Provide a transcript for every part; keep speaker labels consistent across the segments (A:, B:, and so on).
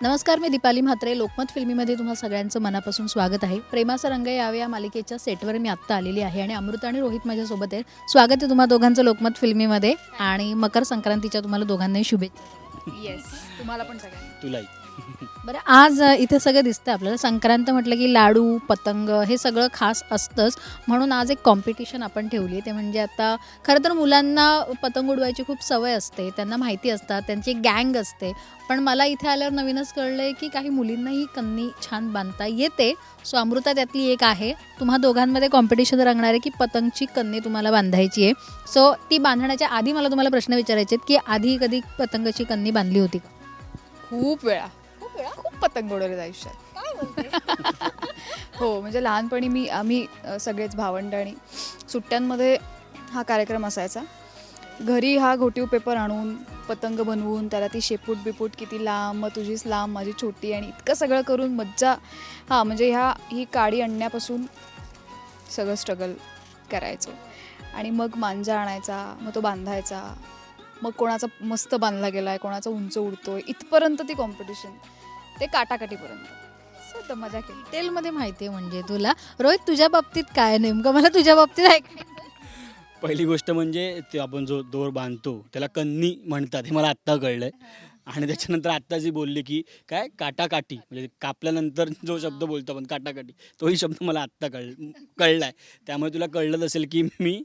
A: नमस्कार मी दीपाली म्हात्रे. लोकमत फिल्मीमध्ये तुम्हा सगळ्यांचं मनापासून स्वागत आहे. प्रेमाचा रंग यावे या मालिकेच्या सेटवर मी आत्ता आलेली आहे आणि अमृता आणि रोहित माझ्यासोबत आहे स्वागत आहे तुम्हा दोघांचं लोकमत फिल्मीमध्ये आणि मकर संक्रांतीच्या तुम्हाला दोघांनाही शुभेच्छा.
B: येस तुम्हाला पण सगळ्यांना.
C: तुलाही.
A: बरं आज इथे सगळं दिसतं आपल्याला. संक्रांत म्हटलं की लाडू पतंग हे सगळं खास असतंच. म्हणून आज एक कॉम्पिटिशन आपण ठेवली आहे. ते म्हणजे आता खरं तर मुलांना पतंग उडवायची खूप सवय असते. त्यांना माहिती असतात. त्यांची गँग असते. पण मला इथे आल्यावर नवीनच कळलं आहे की काही मुलींनाही कन्नी छान बांधता येते. सो अमृता त्यातली एक आहे. तुम्हा दोघांमध्ये कॉम्पिटिशन रंगणार आहे की पतंगची कन्नी तुम्हाला बांधायची आहे. सो ती बांधण्याच्या आधी मला तुम्हाला प्रश्न विचारायचे आहेत की आधी कधी पतंगाची कन्नी बांधली होती का?
B: खूप वेळा. खूप वेळा खूप पतंग उडवलेत आयुष्यात. हो म्हणजे लहानपणी मी आम्ही अ, सगळेच भावंड आणि सुट्ट्यांमध्ये हा कार्यक्रम असायचा. घरी हा घोटीव पेपर आणून पतंग बनवून त्याला ती शेपूट बिपूट किती लांब मग तुझीच लांब माझी छोटी आणि इतकं सगळं करून मज्जा. हां म्हणजे ह्या ही काडी आणण्यापासून सगळं स्ट्रगल करायचो. आणि मग मांजा आणायचा मग तो बांधायचा. मग कोणाचा मस्त बांधला गेलाय कोणाचा उंच उडतोय इथपर्यंत ती कॉम्पिटिशन ते काटाकाटीपर्यंत. सध्या मजा केली.
A: डिटेलमध्ये माहिती आहे म्हणजे तुला. रोहित तुझ्या बाबतीत काय नेमकं? मला तुझ्या बाबतीत ऐकायचं
C: पहिली गोष्ट म्हणजे ते आपण जो दोर बांधतो त्याला कन्नी म्हणतात हे मला आत्ता कळलंय. आणि त्याच्यानंतर आत्ता जी बोलली की काय? काटाकाटी. म्हणजे कापल्यानंतर जो शब्द बोलतो आपण काटाकाटी तोही शब्द मला आत्ता कळ कळलाय. त्यामुळे तुला कळलं असेल की मी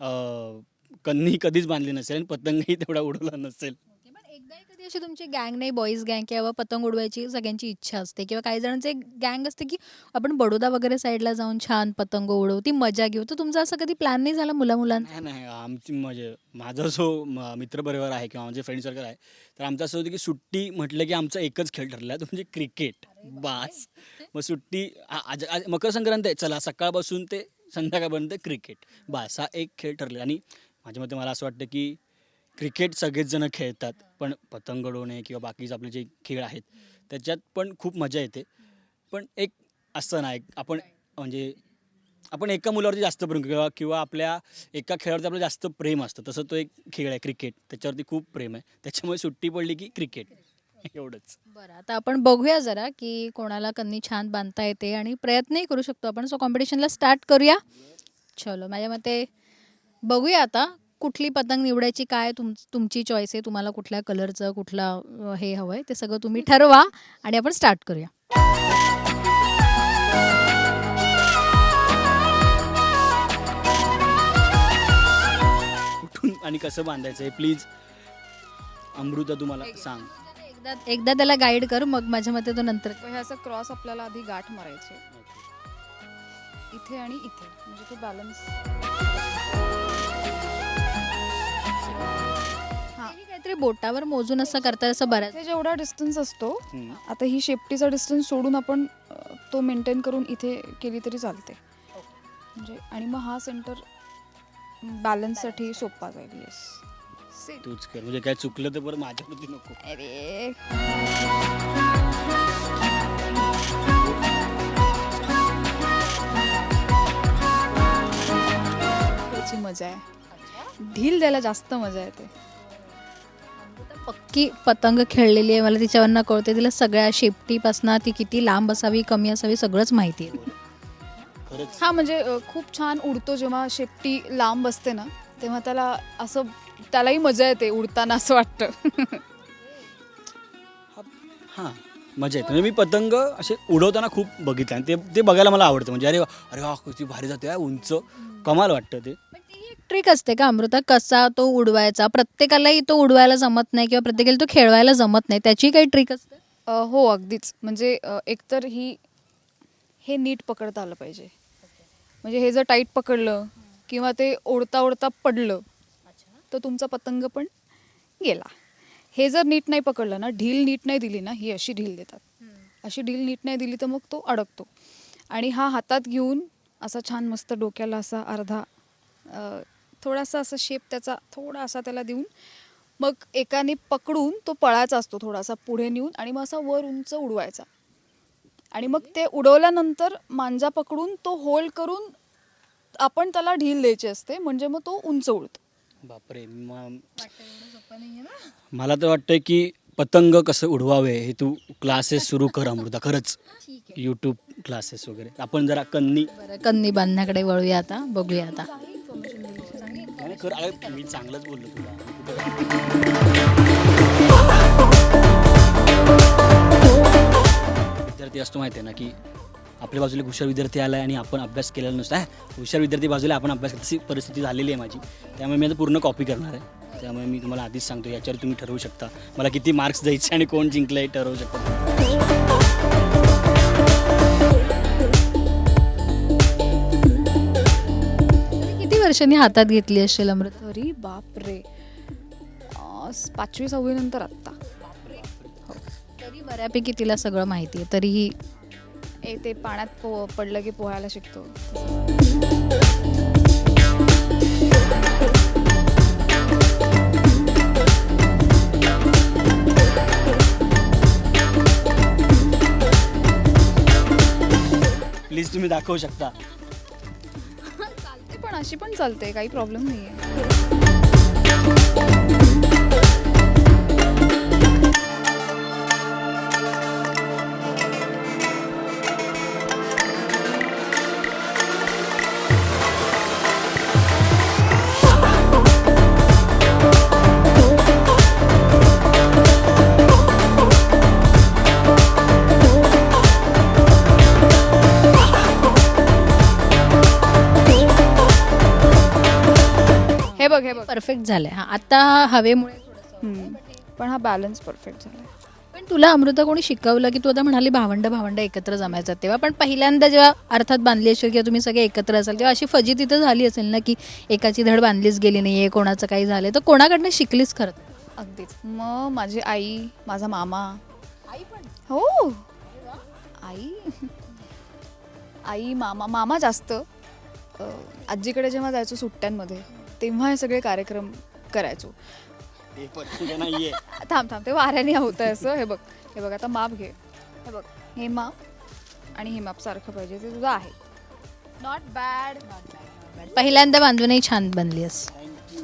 C: अं, कन्नी कधीच बांधली नसेल आणि पतंगही तेवढा उडवला नसेल.
A: एकदाही कधी अशी तुमची गँग नाही बॉईज गँग किंवा पतंग उडवायची सगळ्यांची इच्छा असते किंवा काही जणांचे गँग असते की आपण बडोदा वगैरे साईडला जाऊन छान पतंग उडवू ती मजा घेऊ. तर तुमचा असं कधी प्लॅन नाही झाला मुला मुलांना
C: नाही नाही. आमची म्हणजे माझा जो म- मित्रपरिवार आहे किंवा माझे फ्रेंड सर्कल आहे तर आमचं असं होतं की सुट्टी म्हटलं की आमचा एकच खेळ ठरला तो म्हणजे क्रिकेट बास. मग सुट्टी आ- आज आज मकर संक्रांत आहे चला सकाळपासून ते संध्याकाळपर्यंत क्रिकेट बास हा एक खेळ ठरला आणि माझ्या मते मला असं वाटतं की क्रिकेट सगळेचजणं खेळतात पण पतंग उडवणे किंवा बाकीचे आपले जे खेळ आहेत त्याच्यात पण खूप मजा येते. पण एक असं ना एक आपण म्हणजे आपण एका मुलावरती जास्त प्रेम किंवा किंवा आपल्या एका खेळावरती आपलं जास्त प्रेम असतं तसं तो एक खेळ आहे क्रिकेट त्याच्यावरती खूप प्रेम आहे. त्याच्यामुळे सुट्टी पडली की क्रिकेट एवढंच.
A: बरं आता आपण बघूया जरा की कोणाला कन्नी छान बांधता येते आणि प्रयत्नही करू शकतो आपण सो कॉम्पिटिशनला स्टार्ट करूया. चलो माझ्या मते बघूया आता कुठली पतंग निवडायची काय तुम तुमची चॉईस आहे तुम्हाला कुठल्या कलरचं कुठला अं, हे हवं आहे ते सगळं तुम्ही ठरवा आणि आपण स्टार्ट करूया.
C: कुठून आणि कसं बांधायचं आहे प्लीज अमृता तुम्हाला सांग.
A: एकदा एकदा त्याला गाईड कर मग माझ्या मते तो नंतर
B: तर हे असं क्रॉस आपल्याला आधी गाठ मारायचे. इथे आणि इथे म्हणजे तो बॅलन्स
A: हे. काहीतरी बोटावर मोजून असं करतात असं बऱ्याच
B: इथे जेवढा डिस्टन्स असतो
C: हम्म.
B: आता ही शेपटीचा डिस्टन्स सोडून आपण अ, तो मेंटेन करून इथे केली तरी चालते. म्हणजे आणि मग हा सेंटर बॅलन्ससाठी सोपा जाईल येस
C: तूच कर. म्हणजे काय चुकलं तर बरं माझ्यावरती नको.
B: अरे. त्याची मजा आहे. ढील द्यायला जास्त मजा येते.
A: पक्की पतंग खेळलेली आहे मला तिच्यावरनं कळते तिला सगळ्या शेपटीपासनं ती किती लांब असावी कमी असावी सगळंच माहिती आहे.
C: खरंच.
B: हा म्हणजे अ, खूप छान उडतो जेव्हा शेपटी लांब असते ना तेव्हा त्याला असं त्यालाही मजा येते उडताना असं वाटतं.
C: हां मजा येते. म्हणजे मी पतंग असे उडवताना खूप बघितलं आणि ते ते बघायला मला आवडतं. म्हणजे अरे वा अरे वा किती भारी जाते हा, उंच. कमाल वाटतं ते.
A: पण ती एक ट्रिक असते का? अमृता कसा तो उडवायचा? प्रत्येकालाही तो उडवायला जमत नाही किंवा प्रत्येकाला तो खेळवायला जमत नाही. त्याची काही ट्रिक असते?
B: हो अगदीच. म्हणजे एकतर ही हे नीट पकडता आलं पाहिजे. म्हणजे हे जर टाईट पकडलं किंवा ते ओढता ओढता पडलं तर तुमचा पतंग पण गेला. हे जर नीट नाही पकडलं ना ढील नीट नाही दिली ना ही अशी ढील देतात. अशी ढील नीट नाही दिली तर मग तो अडकतो. आणि हा हातात घेऊन असा छान मस्त डोक्याला असा अर्धा थोडासा असा शेप त्याचा थोडा असा त्याला देऊन मग एकाने पकडून तो पळायचा असतो थोडासा पुढे नेऊन आणि मग असा वर उंच उडवायचा. आणि मग ते उडवल्यानंतर मांजा पकडून तो होल्ड करून आपण त्याला ढील द्यायची असते म्हणजे मग तो उंच उडतो.
C: बापरे म- मला तर वाटतंय की पतंग कसं उडवावे हे तू क्लासेस सुरू कर अमृता खरंच. यूट्यूब क्लासेस वगैरे. आपण जरा कन्नी
A: बरं कन्नी बांधण्याकडे वळूया आता बघूया आता.
C: कर. अरे मी चांगलंच बोललो तुला. विद्यार्थी असतो माहिती आहे ना की आपल्या बाजूला हुशार विद्यार्थी आला आणि आपण अभ्यास केलेला नसतो. हुशार विद्यार्थी बाजूला आपण अभ्यास तशी परिस्थिती झालेली आहे माझी. त्यामुळे मी आता पूर्ण कॉपी करणार आहे. त्यामुळे मी तुम्हाला आधीच सांगतो याच्यावर तुम्ही ठरवू शकता. मला किती मार्क्स द्यायचे आणि कोण जिंकलं हे ठरवू शकता.
A: वर्षांनी हातात घेतली असेल अमृत?
B: तरी बापरे. अं, पाचवी सहावी नंतर आत्ता.
A: तरी बऱ्यापैकी तिला सगळं माहिती आहे तरीही
B: ए ते पाण्यात पो पडलं की पोहायला शिकतो.
C: प्लीज तुम्ही दाखवू शकता.
B: अशी पण चालते काही प्रॉब्लेम नाही आहे बघ हे बघ.
A: परफेक्ट झालंय. हा आता हवेमुळे थोडंसं-.
B: पण हा बॅलन्स परफेक्ट झाला
A: पण तुला अमृता कोणी शिकवलं की तू आता म्हणाली भावंड भावंड एकत्र जमायचं तेव्हा? पण पहिल्यांदा जेव्हा अर्थात बांधली असेल किंवा तुम्ही सगळे एकत्र असाल तेव्हा अशी फजी तिथं झाली असेल ना की एकाची धड बांधलीच गेली नाहीये कोणाचं काही झालं तर कोणाकडनं शिकलीस खरं?
B: अगदीच. मग माझी आई माझा मामा.
A: आई पण?
B: हो. आई? आई मामा मामा जास्त. अ, आजीकडे जेव्हा जायचो सुट्ट्यांमध्ये तेव्हा हे सगळे कार्यक्रम करायचो.
C: हे पण नाहीये.
B: थांब थांब ते वाऱ्याने होतं असं. हे बघ हे बघ आता माप घे. हे बघ हे माप आणि हे माप सारखं पाहिजे ते तुझं आहे. नॉट बॅड
A: पहिल्यांदा बांधूनही छान
C: थँक्यू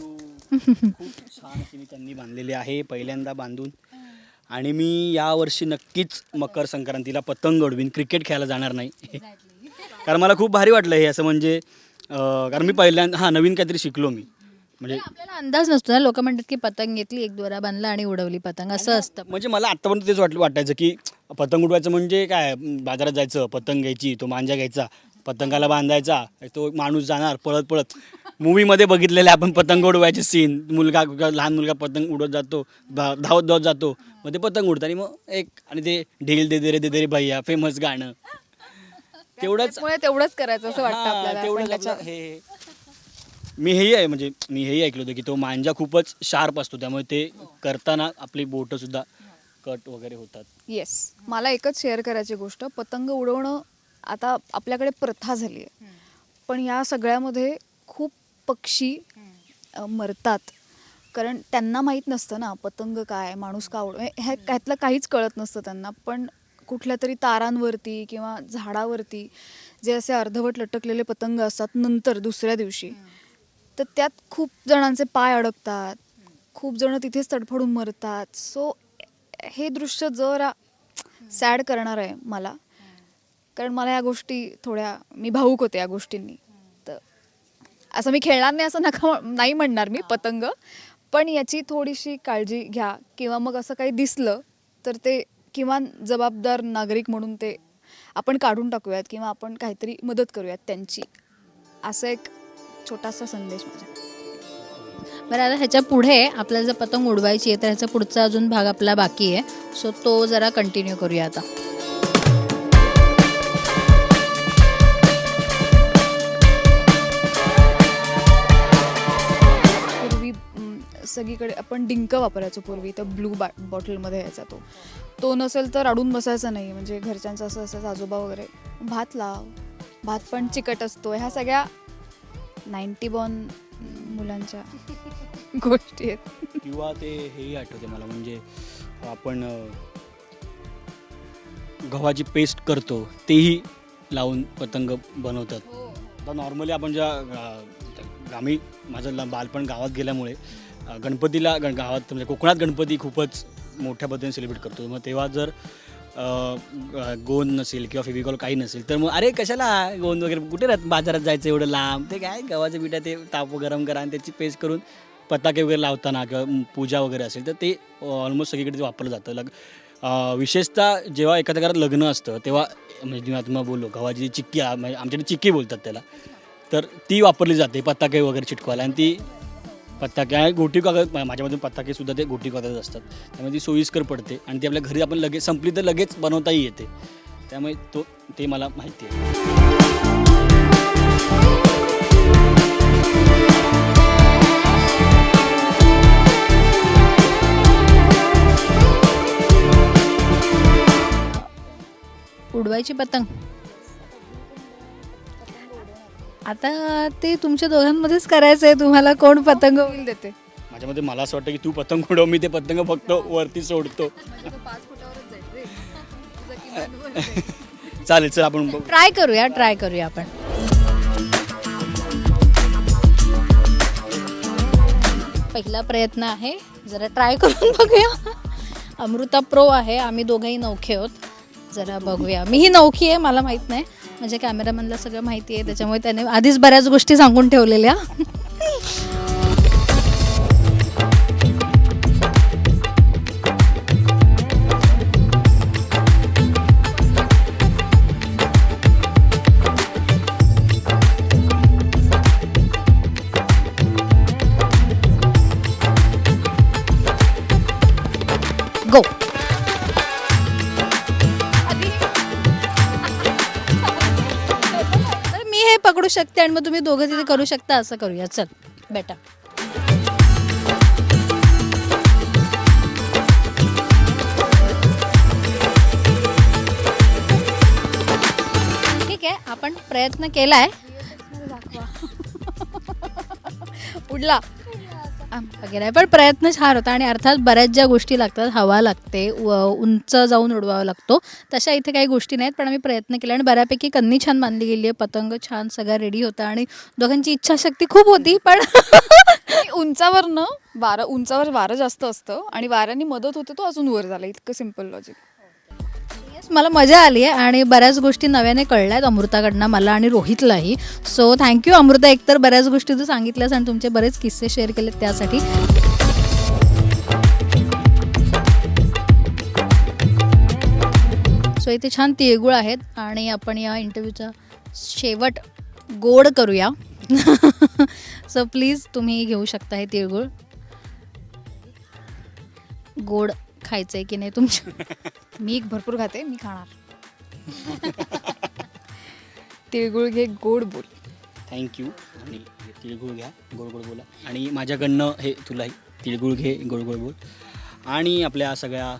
C: खूप छान अशी मी त्यांनी बांधलेली आहे पहिल्यांदा बांधून. आणि मी यावर्षी नक्कीच मकर संक्रांतीला पतंग उडवीन. क्रिकेट खेळायला जाणार नाही. कारण मला खूप भारी वाटलं हे असं म्हणजे अं, कारण मी पहिल्यांदा हां नवीन काहीतरी शिकलो मी. म्हणजे
A: आपल्याला अंदाज नसतो ना. लोक म्हणतात की पतंग घेतली एक दोरा बांधला आणि उडवली पतंग. असं असतं.
C: म्हणजे मला आत्तापर्यंत तेच वाटलं वाटायचं की पतंग उडवायचं म्हणजे काय? बाजारात जायचं पतंग घ्यायची तो मांजा घ्यायचा पतंगाला बांधायचा तो माणूस जाणार पळत पळत. मूवीमध्ये बघितलेले आपण पतंग उडवायचे सीन मुलगा लहान मुलगा पतंग उडवत जातो धा- धावत धावत जातो. मग ते पतंग उडतं आणि मग एक आणि ते ढील दे दे रे दे दे रे भैया फेमस गाणं. तेवढंच
B: त्यामुळे तेवढंच करायचं असं वाटतं
C: हां,
B: आपल्याला
C: तेवढंच आपलं हे हे. मी हेही आहे म्हणजे मी हेही ऐकलं होतं की तो मांजा खूपच शार्प असतो त्यामुळे ते करताना आपली बोटं सुद्धा कट वगैरे होतात.
B: येस मला एकच शेअर करायची गोष्ट पतंग उडवणं आता आपल्याकडे प्रथा झाली आहे. पण या सगळ्यामध्ये खूप पक्षी अ, मरतात. कारण त्यांना माहीत नसतं ना पतंग काय माणूस का उड हे हे- ह्यातलं काहीच कळत नसतं त्यांना. पण कुठल्या तरी तारांवरती किंवा झाडावरती जे असे अर्धवट लटकलेले पतंग असतात नंतर दुसऱ्या दिवशी. तर त्यात खूप जणांचे पाय अडकतात. खूप जण तिथेच तडफडून मरतात. सो हे दृश्य जरा सॅड करणार आहे मला. कारण मला या गोष्टी थोड्या मी भाऊक होते या गोष्टींनी. तर असं मी खेळणार नाही असं नका नाही म्हणणार मी पतंग. पण याची थोडीशी काळजी घ्या. किंवा मग असं काही दिसलं तर ते किमान जबाबदार नागरिक म्हणून ते आपण काढून टाकूयात किंवा आपण काहीतरी मदत करूयात त्यांची. असं एक छोटासा संदेश माझ्या.
A: बरं आता ह्याच्या पुढे आपल्याला जर पतंग उडवायची आहे तर ह्याचा पुढचा अजून भाग आपला बाकी आहे. सो तो जरा कंटिन्यू करूया आता.
B: सगळीकडे आपण डिंक वापरायचो पूर्वी तर ब्लू बा बॉटलमध्ये यायचा तो. तो नसेल तर अडून बसायचा नाही. म्हणजे घरच्यांचं असं असायचं आजोबा वगैरे भात लाव. भात पण चिकट असतो. ह्या सगळ्या नाईन्टी बॉर्न मुलांच्या गोष्टी आहेत.
C: किंवा ते हेही आठवते मला म्हणजे आपण गव्हाची पेस्ट करतो तेही लावून पतंग बनवतात. आता नॉर्मली आपण ज्या आम्ही माझं बालपण गावात गेल्यामुळे गणपतीला गण गावात म्हणजे कोकणात गणपती खूपच मोठ्या पद्धतीने सेलिब्रेट करतो. मग तेव्हा जर गोंद नसेल किंवा फेविकॉल काही नसेल तर मग अरे कशाला गोंद वगैरे? कुठे राहत बाजारात जायचं एवढं लांब? ते काय गव्हाचं पिठा ते ताप गरम करा आणि त्याची पेस्ट करून पताके वगैरे लावताना किंवा पूजा वगैरे असेल तर ते ऑलमोस्ट सगळीकडे ते वापरलं जातं. लग विशेषतः जेव्हा एखाद्या घरात लग्न असतं तेव्हा म्हणजे मी आता तुम्हाला बोललो गव्हाची जी चिक्की म्हणजे आमच्याकडे चिक्की बोलतात त्याला. तर ती वापरली जाते पताके वगैरे चिटकवायला. आणि ती पत्ताके आणि गोटी कागद माझ्यामधून पत्ताकेसुद्धा ते गोटी कागद असतात. त्यामुळे ती सोयीस्कर पडते आणि ती आपल्या घरी आपण लगेच संपली तर लगेच बनवताही येते. त्यामुळे तो ते मला माहिती आहे.
A: उडवायची पतंग. आता ते तुमच्या दोघांमध्येच करायचं आहे तुम्हाला कोण पतंग
B: होईल देते?
C: माझ्यामध्ये मला असं वाटतं की तू पतंग उडव मी ते पतंग फक्त वरती सोडतो. चालेल चल आपण बघू.
A: ट्राय करूया ट्राय करूया आपण. पहिला प्रयत्न आहे जरा ट्राय करून बघूया. अमृता प्रो आहे आम्ही दोघंही नौखे आहोत. जरा बघूया. मीही नौखी आहे मला माहीत नाही. म्हणजे कॅमेरामॅनला सगळं माहिती आहे त्याच्यामुळे त्याने आधीच बऱ्याच गोष्टी सांगून ठेवलेल्या. आणि मग तुम्ही दोघं तिथे करू शकता असं करूया. चल बेटा. ठीक आहे आपण प्रयत्न केलाय. उडला. आम- पण प्रयत्न छान होता आणि अर्थात बऱ्याच ज्या गोष्टी लागतात हवा लागते व उंच जाऊन उडवावा लागतो तशा इथे काही गोष्टी नाहीत पण आम्ही प्रयत्न केला आणि बऱ्यापैकी कन्नी छान बांधली गेली आहे पतंग छान सगळा रेडी होता आणि दोघांची इच्छाशक्ती खूप होती पण
B: उंचावर उंचावरनं वारं उंचावर वारं जास्त असतं आणि वाऱ्याने मदत होते तो अजून वर झाला. इतकं सिंपल लॉजिक
A: मला मजा आली आहे आणि बऱ्याच गोष्टी नव्याने कळल्या आहेत अमृताकडनं मला आणि रोहितलाही. So thank you Amruta. एकतर बऱ्याच गोष्टी तू सांगितल्यास आणि तुमचे बरेच किस्से शेअर केलेत त्यासाठी. सो इथे छान तिळगुळ आहेत आणि आपण या इंटरव्ह्यूचा शेवट गोड करूया. सो प्लीज तुम्ही घेऊ शकता हे तिळगुळ. गोड खायचं आहे की नाही तुमच्या?
B: मी एक भरपूर खाते मी खाणार. तिळगुळ घे गोड बोल.
C: थँक्यू आणि तिळगुळ घ्या गोड गोड बोला. आणि माझ्याकडनं हे तुलाही तिळगुळ घे गोड गोड बोल. आणि आपल्या सगळ्या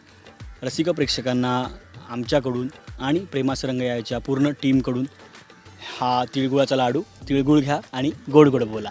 C: रसिक प्रेक्षकांना आमच्याकडून आणि प्रेमासरंग याच्या पूर्ण टीमकडून हा तिळगुळाचा लाडू तिळगुळ घ्या आणि गोड गोड बोला.